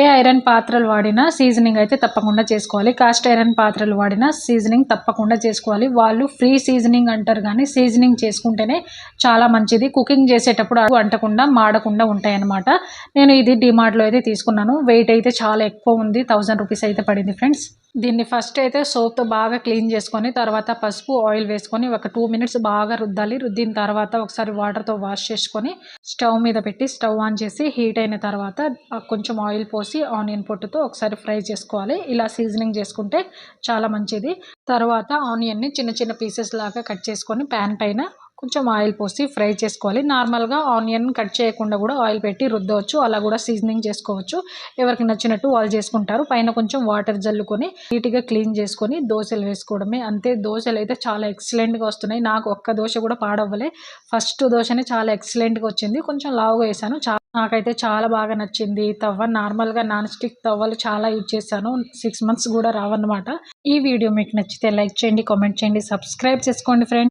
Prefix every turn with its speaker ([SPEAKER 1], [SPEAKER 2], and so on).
[SPEAKER 1] ఏ iron పాత్రలు వాడినా seasoning అయితే తప్పకుండా చేసుకోవాలి. కాస్ట్ ఐరన్ పాత్రలు వాడినా సీజనింగ్ తప్పకుండా చేసుకోవాలి. వాళ్ళు ఫ్రీ సీజనింగ్ అంటారు కానీ సీజనింగ్ చేసుకుంటేనే చాలా మంచిది. కుకింగ్ చేసేటప్పుడు అవి అంటకుండా మాడకుండా ఉంటాయన్నమాట. నేను ఇది డిమార్ట్లో అయితే తీసుకున్నాను. వెయిట్ అయితే చాలా ఎక్కువ ఉంది. థౌజండ్ రూపీస్ అయితే పడింది ఫ్రెండ్స్. దీన్ని ఫస్ట్ అయితే సోప్తో బాగా క్లీన్ చేసుకొని తర్వాత పసుపు ఆయిల్ వేసుకొని ఒక టూ మినిట్స్ బాగా రుద్దాలి. రుద్దిన తర్వాత ఒకసారి వాటర్తో వాష్ చేసుకొని స్టవ్ మీద పెట్టి స్టవ్ ఆన్ చేసి హీట్ అయిన తర్వాత కొంచెం ఆయిల్ పోసి ఆనియన్ పొట్టుతో ఒకసారి ఫ్రై చేసుకోవాలి. ఇలా సీజనింగ్ చేసుకుంటే చాలా మంచిది. తర్వాత ఆనియన్ని చిన్న చిన్న పీసెస్ లాగా కట్ చేసుకొని ప్యాన్ పైన కొంచెం ఆయిల్ పోసి ఫ్రై చేసుకోవాలి. నార్మల్గా ఆనియన్ కట్ చేయకుండా కూడా ఆయిల్ పెట్టి రుద్దవచ్చు. అలా కూడా సీజనింగ్ చేసుకోవచ్చు. ఎవరికి నచ్చినట్టు వాళ్ళు చేసుకుంటారు. పైన కొంచెం వాటర్ జల్లుకొని నీట్గా క్లీన్ చేసుకొని దోశలు వేసుకోవడమే. అంతే దోశలు అయితే చాలా ఎక్సలెంట్గా వస్తున్నాయి. నాకు ఒక్క దోశ కూడా పాడవ్వలే. ఫస్ట్ దోశనే చాలా ఎక్సలెంట్గా వచ్చింది. కొంచెం లావుగా వేసాను. చాలా నాకైతే చాలా బాగా నచ్చింది. తవ్వ నార్మల్గా నాన్ స్టిక్ తవ్వలు చాలా యూజ్ చేశాను. సిక్స్ మంత్స్ కూడా రావన్నమాట. ఈ వీడియో మీకు నచ్చితే లైక్ చేయండి కామెంట్ చేయండి సబ్స్క్రైబ్ చేసుకోండి ఫ్రెండ్స్.